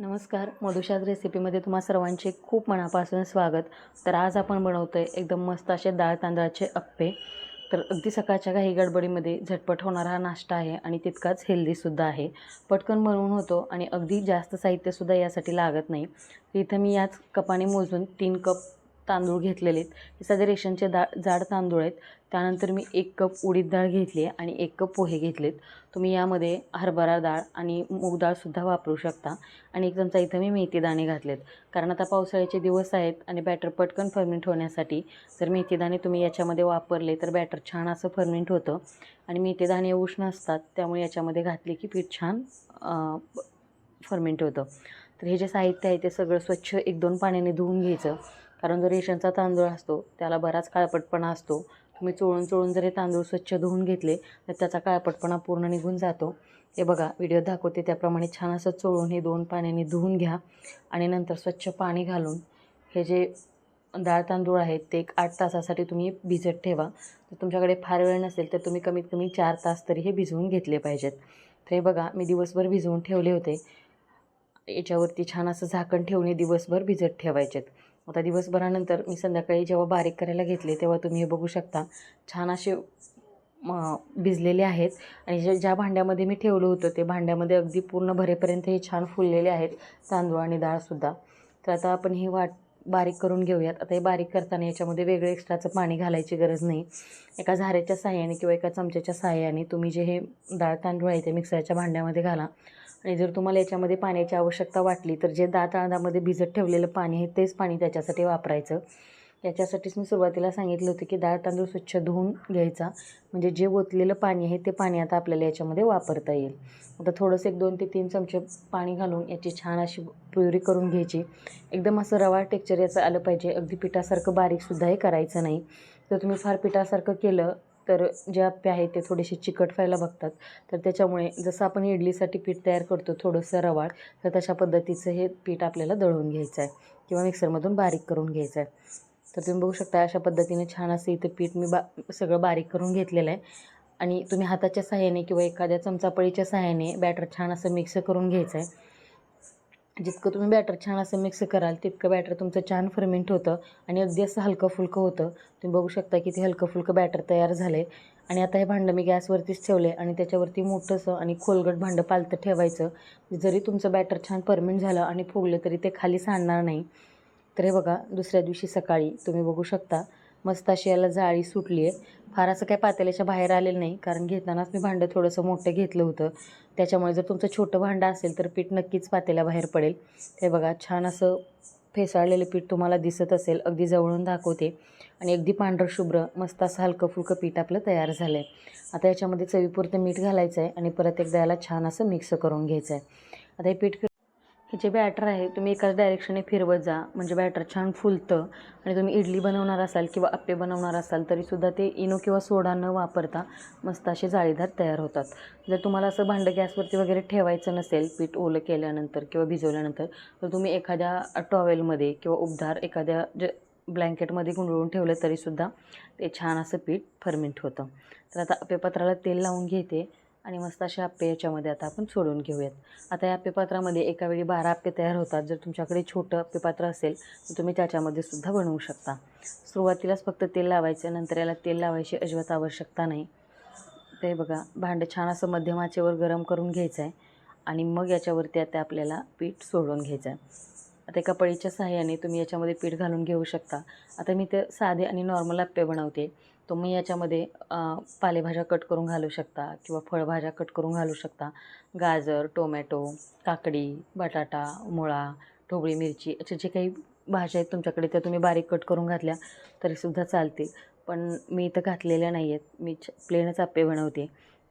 नमस्कार मधुशाद रेसिपीमध्ये तुम्हा सर्वांचे खूप मनापासून स्वागत. तर आज आपण बनवतो आहे एकदम मस्त असे डाळ तांदळाचे अप्पे. तर अगदी सकाळच्या काही गडबडीमध्ये झटपट होणारा हा नाश्ता आहे आणि तितकाच हेल्दीसुद्धा आहे. पटकन बनवून होतो आणि अगदी जास्त साहित्यसुद्धा यासाठी लागत नाही. इथं मी याच कपाने मोजून तीन कप तांदूळ घेतलेले आहेत हे साधे रेशनचे दा जाड तांदूळ आहेत. त्यानंतर मी एक कप उडीद डाळ घेतली आहे आणि एक कप पोहे घेतलेत. तुम्ही यामध्ये हरभरा डाळ आणि मूग डाळसुद्धा वापरू शकता. आणि एक चमचा इथं मी मेथी दाणे घातलेत. कारण आता पावसाळ्याचे दिवस आहेत आणि बॅटर पटकन फर्मेंट होण्यासाठी जर मेथी दाणे तुम्ही याच्यामध्ये वापरले तर बॅटर छान असं फर्मेंट होतं. आणि मेथी दाणे उष्ण असतात त्यामुळे याच्यामध्ये घातले की पीठ छान फर्मेंट होतं. तर हे जे साहित्य आहे ते सगळं स्वच्छ एक दोन पाण्याने धुवून घ्यायचं. कारण जो रेशनचा तांदूळ असतो त्याला बराच काळपटपणा असतो. तुम्ही चोळून चोळून जर हे तांदूळ स्वच्छ धुवून घेतले तर त्याचा काळपटपणा पूर्ण निघून जातो. हे बघा व्हिडिओ दाखवते त्याप्रमाणे छान असं चोळून हे दोन पाण्याने धुवून घ्या आणि नंतर स्वच्छ पाणी घालून हे जे डाळ तांदूळ आहेत ते एक आठ तासासाठी तुम्ही भिजत ठेवा. तर तुमच्याकडे फार वेळ नसेल तर तुम्ही कमीत कमी चार तास तरी हे भिजवून घेतले पाहिजेत. तर हे बघा मी दिवसभर भिजवून ठेवले होते. याच्यावरती छान असं झाकण ठेवणे दिवसभर भिजत ठेवायचेत. आता दिवसभरानंतर मी संध्याकाळी जेव्हा बारीक करायला घेतले तेव्हा तुम्ही हे बघू शकता. छान असे भिजलेले आहेत. आणि जे ज्या भांड्यामध्ये मी ठेवलं होतं ते भांड्यामध्ये अगदी पूर्ण भरेपर्यंत हे छान फुललेले आहेत. तांदूळ आणि डाळसुद्धा तर आता आपण ही वाट बारीक करून घेऊयात. आता हे बारीक करताना याच्यामध्ये वेगळं एक्स्ट्राचं पाणी घालायची गरज नाही. एका झाऱ्याच्या साह्याने किंवा एका चमच्याच्या साह्याने तुम्ही जे हे डाळ तांदूळ आहे ते मिक्सरच्या भांड्यामध्ये घाला. आणि जर तुम्हाला याच्यामध्ये पाण्याची आवश्यकता वाटली तर जे दात तांदळामध्ये भिजत ठेवलेलं पाणी आहे तेच पाणी त्याच्यासाठी वापरायचं. याच्यासाठीच मी सुरुवातीला सांगितलं होतं की डाळ तांदूळ स्वच्छ धुवून घ्यायचा. म्हणजे जे ओतलेलं पाणी आहे ते पाणी आता आपल्याला याच्यामध्ये वापरता येईल. आता थोडंसं एक दोन ते तीन चमचे पाणी घालून याची छान अशी प्युरी करून घ्यायची. एकदम असं रवा टेक्चर याचं आलं पाहिजे. अगदी पिठासारखं बारीकसुद्धा हे करायचं नाही. जर तुम्ही फार पिठासारखं केलं तर जे आप्पे आहेत ते थोडेसे चिकट व्हायला बघतात. तर त्याच्यामुळे जसं आपण इडलीसाठी पीठ तयार करतो थोडंसं रवाळ तर तशा पद्धतीचं हे पीठ आपल्याला दळून घ्यायचं आहे किंवा मिक्सरमधून बारीक करून घ्यायचं आहे तर तुम्ही बघू शकता अशा पद्धतीने छान असं इथं पीठ मी बा सगळं बारीक करून घेतलेलं आहे. आणि तुम्ही हाताच्या सहाय्याने किंवा एखाद्या चमचापळीच्या सहाय्याने बॅटर छान असं मिक्स करून घ्यायचं आहे जितकं तुम्ही बॅटर छान असं मिक्स कराल तितकं बॅटर तुमचं छान फर्मेंट होतं आणि अगदी असं हलकं फुलकं होतं. तुम्ही बघू शकता की ते हलकं फुलकं बॅटर तयार झालं आहे आणि आता हे भांडं मी गॅसवरतीच ठेवले आणि त्याच्यावरती मोठंसं आणि खोलगट भांडं पालतं ठेवायचं. जरी तुमचं बॅटर छान परमेंट झालं आणि फुगलं तरी ते खाली सांडणार नाही. तर हे बघा दुसऱ्या दिवशी सकाळी तुम्ही बघू शकता. मस्त अशी याला जाळी सुटली आहे फार असं काही पातेल्याच्या बाहेर आलेलं नाही कारण घेतानाच मी भांडं थोडंसं मोठं घेतलं होतं. त्याच्यामुळे जर तुमचं छोटं भांडं असेल तर पीठ नक्कीच पातेल्याबाहेर पडेल. ते बघा छान असं फेसाळलेलं पीठ तुम्हाला दिसत असेल. अगदी जवळून दाखवते. आणि अगदी पांढरं शुभ्र मस्त असं हलकं फुलकं पीठ आपलं तयार झालं आहे आता याच्यामध्ये चवीपुरतं मीठ घालायचं आहे आणि परत एकदा याला छान असं मिक्स करून घ्यायचं आहे आता हे पीठ हे जे बॅटर आहे. तुम्ही एकाच डायरेक्शने फिरवत जा. म्हणजे बॅटर छान फुलतं. आणि तुम्ही इडली बनवणार असाल किंवा अप्पे बनवणार असाल तरीसुद्धा ते इनो किंवा सोडा न वापरता मस्त असे जाळीदार तयार होतात. जर तुम्हाला असं भांडं गॅसवरती वगैरे ठेवायचं नसेल पीठ ओलं केल्यानंतर किंवा भिजवल्यानंतर तर तुम्ही एखाद्या टॉवेलमध्ये किंवा उबदार एखाद्या ज ब्लँकेटमध्ये गुंडळून ठेवलं तरीसुद्धा ते छान असं पीठ फर्मेंट होतं. तर आता अप्पेपात्राला तेल लावून घेते. आणि मस्त असे आप्पे याच्यामध्ये आता आपण सोडून घेऊयात. आता या आप्पेपात्रामध्ये एका वेळी बारा आप्पे तयार होतात. जर तुमच्याकडे छोटं आप्पेपात्र असेल तर तुम्ही त्याच्यामध्ये सुद्धा बनवू शकता. सुरुवातीलाच फक्त तेल लावायचं नंतर याला तेल लावायची अजिबात आवश्यकता नाही. ते बघा भांडं छान असं मध्यमाचेवर गरम करून घ्यायचं आहे आणि मग याच्यावरती आता आपल्याला पीठ सोडून घ्यायचं आहे. आता एका पळीच्या सहाय्याने तुम्ही याच्यामध्ये पीठ घालून घेऊ शकता. आता मी ते साधे आणि नॉर्मल आप्पे बनवते. तुम्ही याच्यामध्ये पालेभाज्या कट करून घालू शकता किंवा फळभाज्या कट करून घालू शकता. गाजर टोमॅटो काकडी बटाटा मुळा ढोबळी मिरची असे जे काही भाज्या आहेत तुमच्याकडे त्या तुम्ही बारीक कट करून घातल्या तरीसुद्धा चालतील. पण मी इथं घातलेल्या नाही आहेत मी प्लेनच आप्पे बनवते.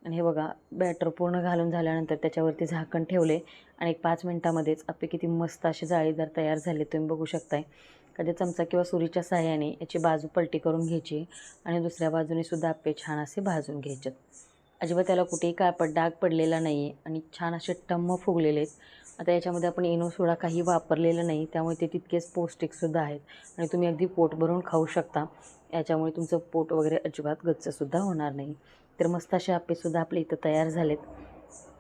आणि हे बघा बॅटर पूर्ण घालून झाल्यानंतर त्याच्यावरती झाकण ठेवले आणि एक पाच मिनटामध्येच आप्पे किती मस्त असे जाळीदार तयार झाले तुम्ही बघू शकताय. कधी चमचा किंवा सुरीच्या सहाय्याने याची बाजू पलटी करून घ्यायची आणि दुसऱ्या बाजूने सुद्धा आपे छान असे भाजून घ्यायचे. अजिबात त्याला कुठेही काळपट डाग पडलेला नाही आहे आणि छान असे टम्म फुगलेले आहेत. आता याच्यामध्ये आपण इनो सोडा काही वापरलेलं नाही त्यामुळे ते तितकेच पौष्टिकसुद्धा आहेत आणि तुम्ही अगदी पोट भरून खाऊ शकता. याच्यामुळे तुमचं पोट वगैरे अजिबात गच्चसुद्धा होणार नाही. तर मस्त असे आप्पेसुद्धा आपले इथं तयार झालेत.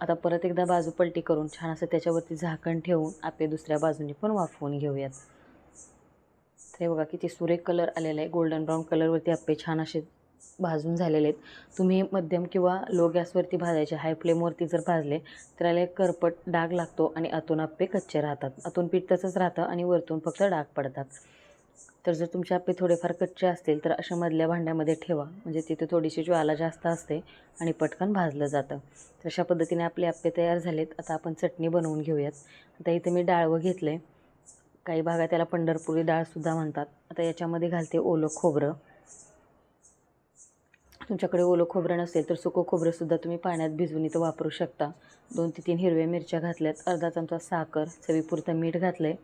आता परत एकदा बाजू पलटी करून छान असं त्याच्यावरती झाकण ठेवून आपे दुसऱ्या बाजूने पण वाफवून घेऊयात. तर हे बघा किती सुरेख कलर आलेला आहे. गोल्डन ब्राऊन कलरवरती आप्पे छान असे भाजून झालेले आहेत तुम्ही मध्यम किंवा लो गॅसवरती भाजायचे हाय फ्लेमवरती जर भाजले तर याला एक करपट डाग लागतो आणि आतून आप्पे कच्चे राहतात. आतून पीठ तसंच राहतं आणि वरतून फक्त डाग पडतात. तर जर तुमचे आप्पे थोडेफार कच्चे असतील तर अशा मधल्या भांड्यामध्ये ठेवा. म्हणजे तिथे थोडीशी ज्वाला जास्त असते आणि पटकन भाजलं जातं. तर अशा पद्धतीने आपले आप्पे तयार झालेत. आता आपण चटणी बनवून घेऊयात. आता इथे मी डाळवं घेतलं आहे काही भागात त्याला पंढरपुरी डाळसुद्धा म्हणतात. आता याच्यामध्ये घालते ओलं खोबरं. तुमच्याकडे ओलं खोबरं नसेल तर सुकं खोबरंसुद्धा तुम्ही पाण्यात भिजवून इथं वापरू शकता. दोन ते तीन हिरव्या मिरच्या घातल्यात. अर्धा चमचा साखर चवीपुरतं मीठ घातलं आहे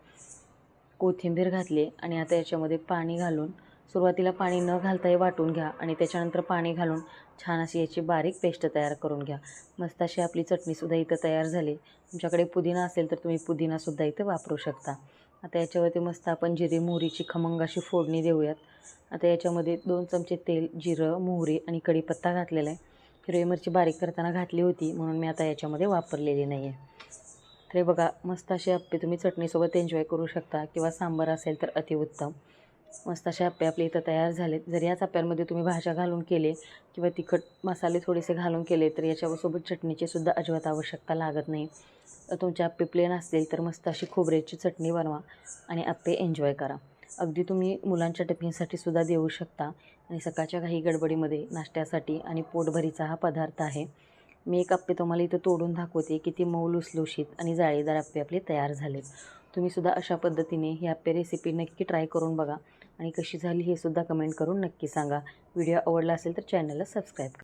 कोथिंबीर घातली आणि आता याच्यामध्ये पाणी घालून सुरुवातीला पाणी न घालताही वाटून घ्या आणि त्याच्यानंतर पाणी घालून छान अशी याची बारीक पेस्ट तयार करून घ्या. मस्त अशी आपली चटणीसुद्धा इथं तयार झाली. तुमच्याकडे पुदिना असेल तर तुम्ही पुदिनासुद्धा इथं वापरू शकता. आता याच्यावरती मस्त आपण जिरे मोहरीची खमंग अशी फोडणी देऊयात. आता याच्यामध्ये दोन चमचे तेल जिरं मोहरी आणि कढीपत्ता घातलेला आहे. हिरवी मिरची बारीक करताना घातली होती म्हणून मी आता याच्यामध्ये वापरलेली नाही आहे तर हे बघा मस्त असे आप्पे तुम्ही चटणीसोबत एन्जॉय करू शकता किंवा सांबार असेल तर अतिउत्तम. मस्त असे आप्पे आपले इथं तयार झालेत. जर याच आप्प्यांमध्ये तुम्ही भाज्या घालून केले किंवा तिखट मसाले थोडेसे घालून केले तर याच्यासोबत चटणीची सुद्धा अजिबात आवश्यकता लागत नाही. तुमच्या तुमचे आप्पे प्लेन असतील तर मस्त अशी खोबऱ्याची चटणी बनवा आणि आप्पे एन्जॉय करा. अगदी तुम्ही मुलांच्या टिफिनसाठी सुद्धा देऊ शकता. आणि सकाळच्या काही गडबडीमध्ये नाश्त्यासाठी आणि पोटभरीचा हा पदार्थ आहे. मी एक आप्पे तुम्हाला इथं तोडून दाखवते किती मऊ लुसलुशीत आणि जाळीदार आप्पे आपले तयार झालेत. तुम्हीसुद्धा अशा पद्धतीने ही आप्पे रेसिपी नक्की ट्राय करून बघा आणि कशी झाली हे सुद्धा कमेंट करून नक्की सांगा. व्हिडिओ आवडला असेल तर चॅनलला सबस्क्राईब करा.